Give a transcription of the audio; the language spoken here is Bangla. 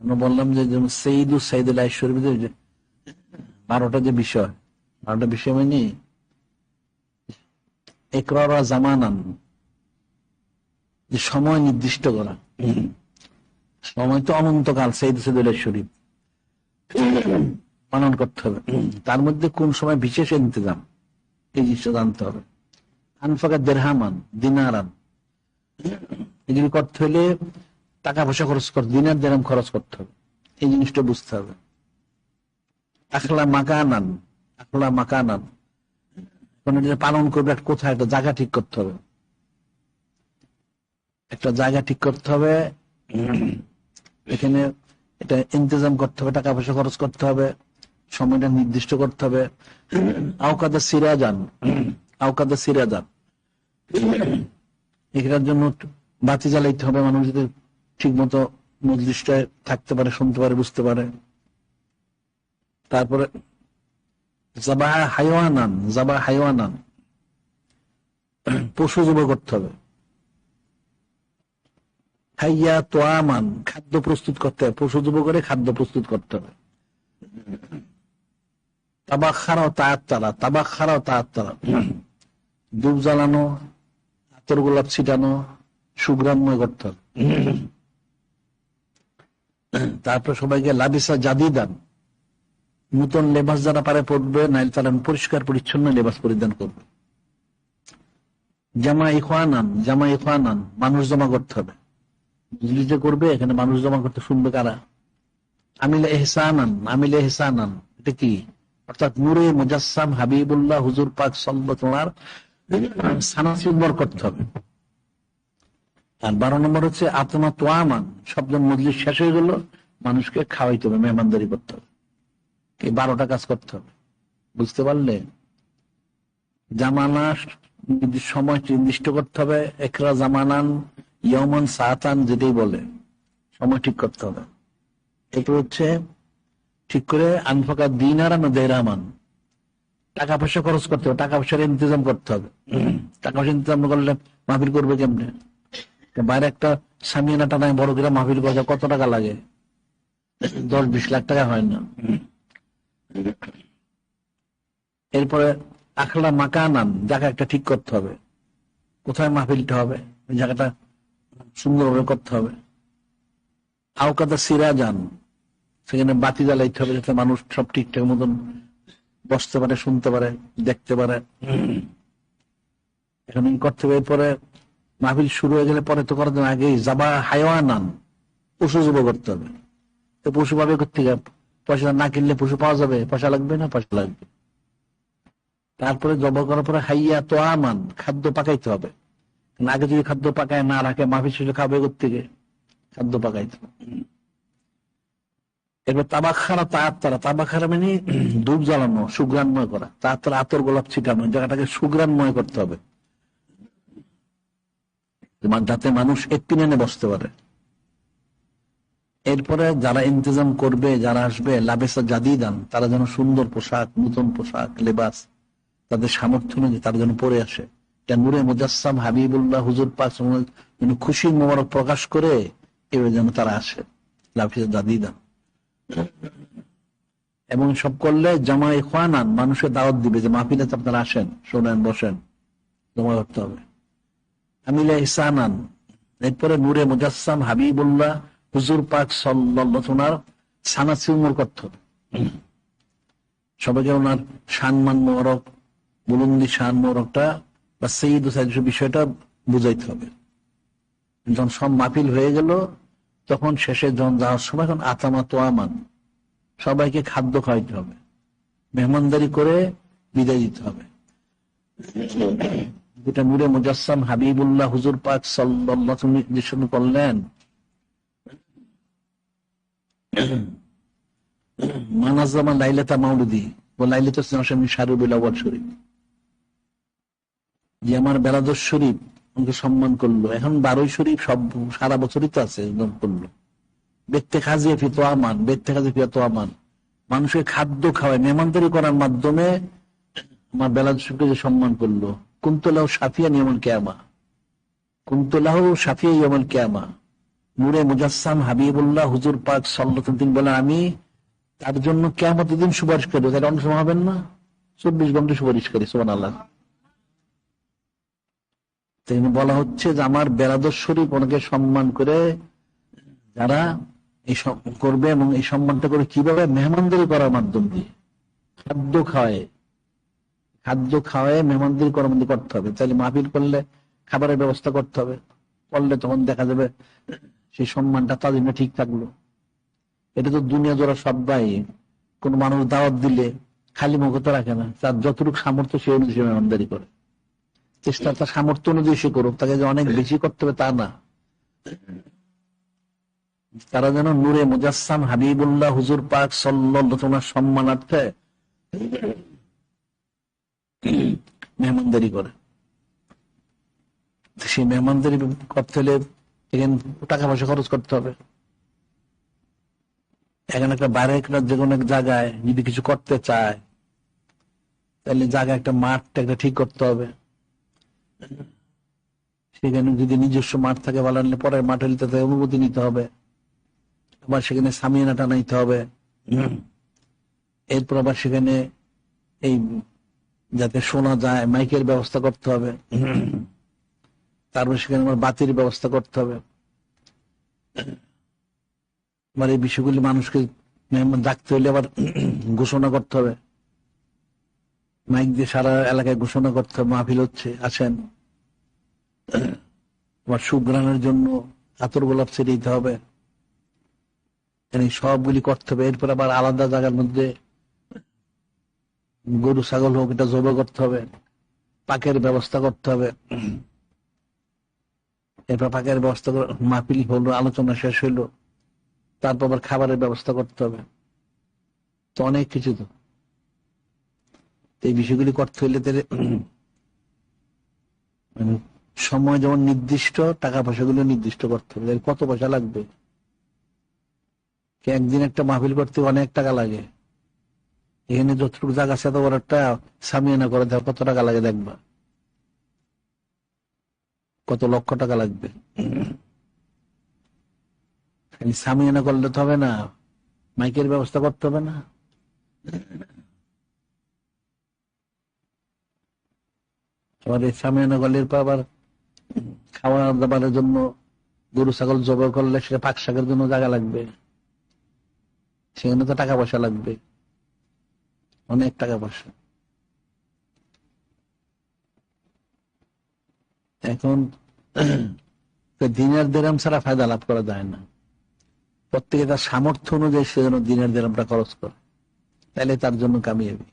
আমরা বললাম যে যেমন সেইদু সাইদুল আইশ্বরী যে বারোটা যে বিষয়, বারোটা বিষয় মানে একরা জামানান, যে সময় নির্দিষ্ট করা। সময় তো অনন্তকাল সেইদ সাইদুল শরীফ পালন করতে হবে। তার মধ্যে কোন সময় বিশেষ ইন্তজাম, এই জিনিসটা জানতে হবে। আনফাকা দেড়হামান, দিনারান। এগুলি করতে হলে টাকা পয়সা খরচ করতে দিনের দেরাম খরচ করতে হবে। এই জিনিসটা বুঝতে হবে। আখলা মাকানান আখলা মাকানান। কোন পালন করবে কোথায়, একটা জায়গা ঠিক করতে হবে। একটা জায়গা ঠিক করতে হবে, এখানে এটা ইন্তজাম করতে হবে টাকা পয়সা খরচ করতে হবে, সময়টা নির্দিষ্ট করতে হবে। আওকাদা সিরাজান আওকাদা সিরাজান। এটার জন্য বাতি জ্বালাইতে হবে মানুষ যদি ঠিক মতো মজলিসটায় থাকতে পারে, শুনতে পারে, বুঝতে পারে। তারপরে জাবা হাইওয়ানান জাবা হাইওয়ানান। পশু জব করতে হবে। হাইয়া তোয়ামান, খাদ্য প্রস্তুত করতে হবে। পশু জব করে খাদ্য প্রস্তুত করতে হবে। তাবাক খারাও তাঁত তারা তাবাক খারাও তাঁত তারা ধূপ জ্বালানো, আতর গোলাপ ছিটানো সুগ্রামময় করতে হবে। তারপর সবাইকে লাবিসা জাদি দান। নূতন লেবাস যারা পারে পড়বে, নাইলে তারা পরিষ্কার পরিচ্ছন্ন লেবাস পরিধান করবে। জামা ইখানান জামা ইখানান মানুষ জমা করতে হবে। যে করবে? এখানে মানুষ জমা করতে শুনবে কারা? আমিলে এহসানান আমিলে এহসানান, এটা কি? অর্থাৎ নূরে মুজাসসাম হাবিবুল্লাহ হুজুর পাক সাল্লাল্লাহু সানাসি উম্মর করতে হবে। আর বারো নম্বর হচ্ছে আত্মা তোয়ামান শব্দ মজলিস শেষ হয়ে গেল, মানুষকে খাওয়াইতে হবে, মেহমানদারি করতে হবে। এই বারোটা কাজ করতে হবে। বুঝতে পারলে? জামানা সময় নির্দিষ্ট করতে হবে, একরা জামানান ইয়মন সাতান যেটাই বলে, সময় ঠিক করতে হবে। এরপর হচ্ছে ঠিক করে আনফাকা দিন আর দেরামান টাকা পয়সা খরচ করতে হবে, টাকা পয়সার ইন্তজাম করতে হবে। টাকা পয়সা ইন্তজাম করলে মাহফিল করবে কেমনে? বাইরে একটা সামিয়ানা টানায় বড় করে মাহফিল করতে কত টাকা লাগে? দশ বিশ লাখ টাকা হয় না। এরপরে আখলা মাকানান জায়গা একটা ঠিক করতে হবে। কোথায় মাহফিলটা হবে? ওই জায়গাটা সুন্দরভাবে করতে হবে। আওকাদা সিরা যান সেখানে বাতি জ্বালাইতে হবে যাতে মানুষ সব ঠিকঠাক মতন বসতে পারে শুনতে পারে দেখতে পারে। এখন করতে হবে। এরপরে মাহফিল শুরু হয়ে গেলে পরে তো করার জন্য আগে জাবা হাইওয়ানান। পশু জব করতে হবে। তো পশু পাবে করতে পয়সা না কিনলে পশু পাওয়া যাবে। পয়সা লাগবে না? পয়সা লাগবে। তারপরে জব করার পরে হাইয়া তো আমান, খাদ্য পাকাইতে হবে। আগে যদি খাদ্য পাকায় না রাখে মাফি ছিল খাবে থেকে খাদ্য পাকাইতে এরপর তাবাক খারা তাঁত তারা তাবাক খারা মানে ধূপ জ্বালানো সুগ্রান্ময় করা। তার তারা আতর গোলাপ ছিটানো। জায়গাটাকে সুগ্রান্ময় করতে হবে। যাতে মানুষ একটিনে বসতে পারে। এরপরে যারা ইন্তজাম করবে, যারা আসবে লাভেসা জাদি দান তারা যেন সুন্দর পোশাক, নতুন পোশাক, লেবাস, তাদের সামর্থ্য অনুযায়ী তারা যেন পরে আসে। নূরে মুজাসসাম হাবিবুল্লাহ হুজুর পাক যেন খুশির মোবারক প্রকাশ করে, এবার যেন তারা আসে লাফিসা জাদি দান এবং সব করলে জামা ইখানান মানুষের দাওয়াত দিবে যে মাহফিলে আপনারা আসেন, শোনেন, বসেন, জমা করতে হবে। আমিলা এরপরে নূরে হাবিবুল্লাহ, হুজুর পাক সানাসি উমর ওনার সানমান মোরক বুলন্দি শান মোরকটা বা সেইদ বিষয়টা বুঝাইতে হবে। যখন সব মাপিল হয়ে গেল, তখন শেষে যখন যাওয়ার সময় এখন আতামা তোয়ামান সবাইকে খাদ্য খাওয়াইতে হবে। মেহমানদারি করে বিদায় দিতে হবে। যেটা নূরে মুজাসসাম হাবিবুল্লাহ হুজুর পাক সাল্লাহ নির্দেশন করলেন। মানাজামা ও শরীফ। যে আমার শরীফ আমাকে সম্মান করল। এখন বারোই শরীফ সব সারা বছরই তো আছে করল। বেত্তে খাজিয়ে ফিতো আমান বেত্তে খাজিয়ে ফিতো আমান মানুষের খাদ্য খাওয়ায়, মেহমানদারি করার মাধ্যমে আমার বেলাদ শরীফকে যে সম্মান করল। কুন্তলাহ সাফিয়া নিয়মল কেয়ামা। কুন্তলাহ সাফিয়া ইয়মল কেয়ামা। নূরে মুজাসসাম হাবিবুল্লাহ হুজুর পাক সাল্লাহ তিনি বলেন আমি তার জন্য কেমন দিন সুপারিশ করি তাহলে অন্য সময় হবেন না? চব্বিশ ঘণ্টা সুপারিশ করি সোমান আল্লাহ বলা হচ্ছে যে, আমার বেরাদর শরীফ ওনাকে সম্মান করে যারা এই করবে এবং এই সম্মানটা করে কীভাবে মেহমানদারি করার মাধ্যম দিয়ে খাদ্য খাওয়ায় খাদ্য খাওয়ায় মেহমানদের করার মধ্যে করতে হবে। তাহলে মাহফিল করলে খাবারের ব্যবস্থা করতে হবে। করলে তখন দেখা যাবে সেই সম্মানটা তাদের ঠিক থাকল। এটা তো দুনিয়া জোড়া সবাই কোন মানুষ দাওয়াত দিলে খালি মুখতে রাখে না। তার যতটুকু সামর্থ্য সে অনুযায়ী মেহমানদারি করে। চেষ্টা তার সামর্থ্য অনুযায়ী সে করুক। তাকে যে অনেক বেশি করতে হবে তা না। তারা যেন নূরে মুজাসসাম হাবিবুল্লাহ হুজুর পাক সাল্লাল্লাহু সম্মানার্থে মেহমানদারি করে। সেই মেহমানদারি করতে হলে টাকা পয়সা খরচ করতে হবে। এখানে একটা বাইরে একটা যে কোনো এক জায়গায় যদি কিছু করতে চায়, তাহলে জায়গায় একটা মাঠটা একটা ঠিক করতে হবে। সেখানে যদি নিজস্ব মাঠ থাকে, ভালো হলে পরের মাঠ হলে তাতে অনুমতি নিতে হবে। আবার সেখানে সামিয়ানা টানাইতে হবে। এরপর আবার সেখানে এই যাতে শোনা যায়, মাইকের ব্যবস্থা করতে হবে। তারপর সেখানে আমার বাতির ব্যবস্থা করতে হবে। আবার এই বিষয়গুলি মানুষকে ডাকতে হলে আবার ঘোষণা করতে হবে। মাইক দিয়ে সারা এলাকায় ঘোষণা করতে হবে, মাহফিল হচ্ছে, আসেন। আবার সুগ্রানের জন্য আতর গোলাপ ছেড়ে দিতে হবে। সবগুলি করতে হবে। এরপর আবার আলাদা জায়গার মধ্যে গরু, ছাগল হোক, এটা জব করতে হবে, পাকের ব্যবস্থা করতে হবে। এরপর পাকের ব্যবস্থা করে মাহফিল হলো, আলোচনা শেষ হইল, তারপর আবার খাবারের ব্যবস্থা করতে হবে। তো অনেক কিছু তো। এই বিষয়গুলি করতে হইলে মানে সময় যেমন নির্দিষ্ট টাকা পয়সাগুলো নির্দিষ্ট করতে হবে। কত পয়সা লাগবে? একদিন একটা মাহফিল করতে অনেক টাকা লাগে? এখানে যতটুকু জায়গা আছে এত বড় একটা সামিয়ানা করে দেওয়া কত টাকা লাগে দেখবা? কত লক্ষ টাকা লাগবে? সামিয়ানা করলে তো হবে না, মাইকের ব্যবস্থা করতে হবে না। আবার এই সামিয়ানা করলে এরপর আবার খাওয়া দাবারের জন্য গরু, ছাগল জবাই করলে সেটা পাক শাকের জন্য জায়গা লাগবে। সেখানে তো টাকা পয়সা লাগবে। অনেক টাকা পয়সা। এখন দিনের দেরাম ছাড়া ফায়দা লাভ করা যায় না। প্রত্যেকে তার সামর্থ্য অনুযায়ী সে যেন দিনের দেরামটা খরচ করে। তাহলে তার জন্য কামিয়াবি।